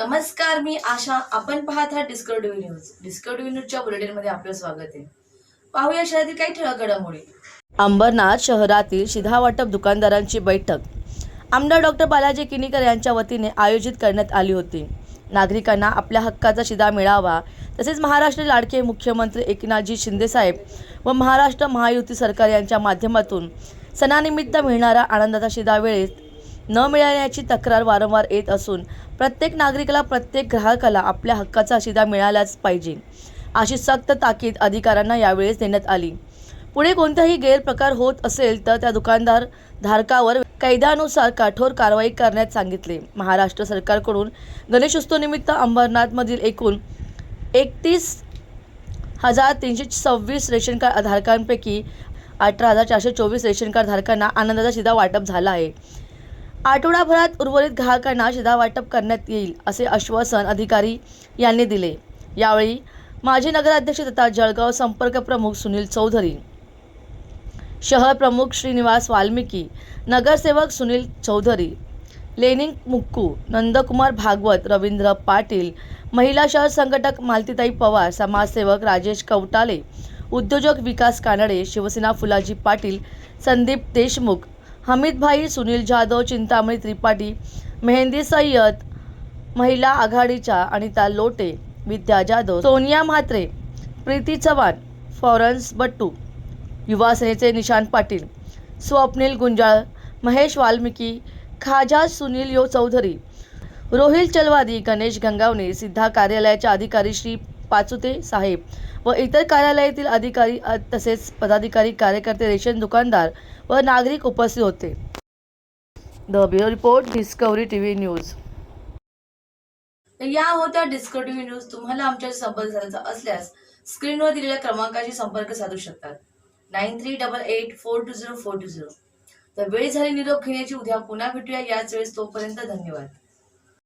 नमस्कार मी आशा. आपण पाहत आहात डिस्कवरी न्यूज डिस्कवरी न्यूजच्या बुलेटिनमध्ये आपलं स्वागत आहे. पाहूया शहरातील काही ठळक घडामोडी. अंबरनाथ शहरातील शिधा वाटप दुकानदारांची बैठक. आमदार डॉक्टर बालाजी किनीकर यांच्या वतीने आयोजित करण्यात आली होती. नागरिकांना आपल्या हक्काचा शिधा मिळावा तसेच महाराष्ट्र लाडके मुख्यमंत्री एकनाथजी शिंदेसाहेब व महाराष्ट्र महायुती सरकार यांच्या माध्यमातून सणानिमित्त मिळणारा आनंदाचा शिधा वेळेत न मिळाल्याची तक्रार वारंवार येत असून प्रत्येक नागरिकाला प्रत्येक ग्राहकाला आपल्या हक्काचा शिदा मिळालाच पाहिजे अशी सक्त ताकीद अधिकाऱ्यांना यावेळेस देण्यात आली. पुढे कोणताही गैरप्रकार होत असेल तर त्या दुकानदार धारकावर कायद्यानुसार कठोर कारवाई करण्यात सांगितले. महाराष्ट्र सरकारकडून गणेशोत्सवनिमित्त अंबरनाथमधील एकूण एकतीस हजार तीनशे सव्वीस रेशन कार्ड धारकांपैकी अठरा हजार चारशे चोवीस रेशन कार्ड धारकांना आनंदाचा शिदा वाटप झाला आहे. आठवडाभरात उर्वरित ग्राहकांना शिधावाटप करण्यात येईल असे आश्वासन अधिकारी यांनी दिले. यावेळी माजी नगराध्यक्ष तथा जळगाव संपर्क प्रमुख सुनील चौधरी शहर प्रमुख श्रीनिवास वाल्मिकी नगरसेवक सुनील चौधरी लेनिंग मुक्कू नंदकुमार भागवत रवींद्र पाटील महिला शहर संघटक मालतीताई पवार समाजसेवक राजेश कवटाले उद्योजक विकास कानडे शिवसेना फुलाजी पाटील संदीप देशमुख हमीदभाई सुनील जाधव चिंतामणी त्रिपाठी मेहंदी सय्यद महिला आघाडीच्या अनिता लोटे विद्या जाधव सोनिया म्हात्रे प्रीती चव्हाण फॉरन्स बट्टू युवा सेनेचे निशांत पाटील स्वप्नील गुंजाळ महेश वाल्मिकी खाजा सुनील यो चौधरी रोहिल चलवादी गणेश गंगावणे सिद्धा कार्यालयाच्या अधिकारी श्री पाचुते साहेब व इतर कार्यालयातील अधिकारी तसेच पदाधिकारी कार्यकर्ते रेशन दुकानदार व नागरिक उपस्थित होते. The bureau report Discovery TV news. या होत्या डिस्कवरी टीव्ही न्यूज तुम्हाला आमच्या संपर्क साधायचा असल्यास स्क्रीनवर दिलेल्या क्रमांकाशी संपर्क साधू शकतात. Nine three double eight four two zero four two zero. तर वेळ झाली निरोप घेण्याची उद्या पुन्हा भेटूया. याच वेळेस तोपर्यंत धन्यवाद.